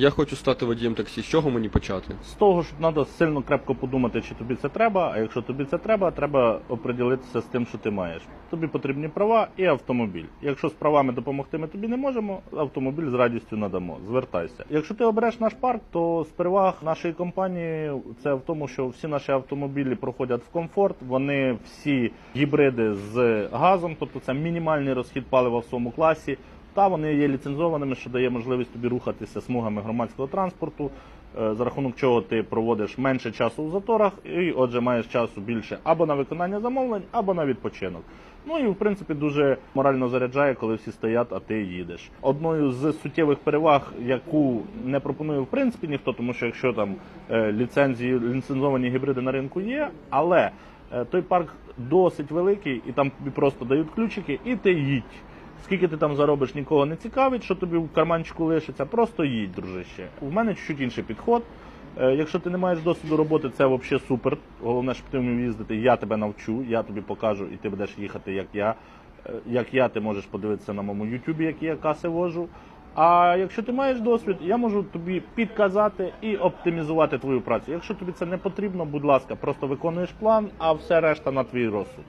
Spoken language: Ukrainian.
Я хочу стати водієм таксі. З чого мені почати? З того, що треба сильно крепко подумати, чи тобі це треба. А якщо тобі це треба, треба оприділитися з тим, що ти маєш. Тобі потрібні права і автомобіль. Якщо з правами допомогти ми тобі не можемо, автомобіль з радістю надамо. Звертайся. Якщо ти обереш наш парк, то з переваг нашої компанії це в тому, що всі наші автомобілі проходять в комфорт. Вони всі гібриди з газом, тобто це мінімальний розхід палива в своєму класі. Та вони є ліцензованими, що дає можливість тобі рухатися смугами громадського транспорту, е, за рахунок чого ти проводиш менше часу у заторах, і отже маєш часу більше або на виконання замовлень, або на відпочинок. Ну і в принципі дуже морально заряджає, коли всі стоять, а ти їдеш. Одною з суттєвих переваг, яку не пропонує в принципі ніхто, тому що якщо там е, ліцензії ліцензовані гібриди на ринку є, але е, той парк досить великий, і там просто дають ключики, і ти їдь. Скільки ти там заробиш, нікого не цікавить, що тобі в карманчику лишиться, просто їдь, дружище. У мене чуть інший підход. Е, Якщо ти не маєш досвіду роботи, це взагалі супер. Головне, щоб ти вмів їздити. Я тебе навчу, я тобі покажу, і ти будеш їхати, як я. Е, Як я, ти можеш подивитися на моєму Ютубі, які я каси вожу. А якщо ти маєш досвід, я можу тобі підказати і оптимізувати твою працю. Якщо тобі це не потрібно, будь ласка, просто виконуєш план, а все решта на твій розсуд.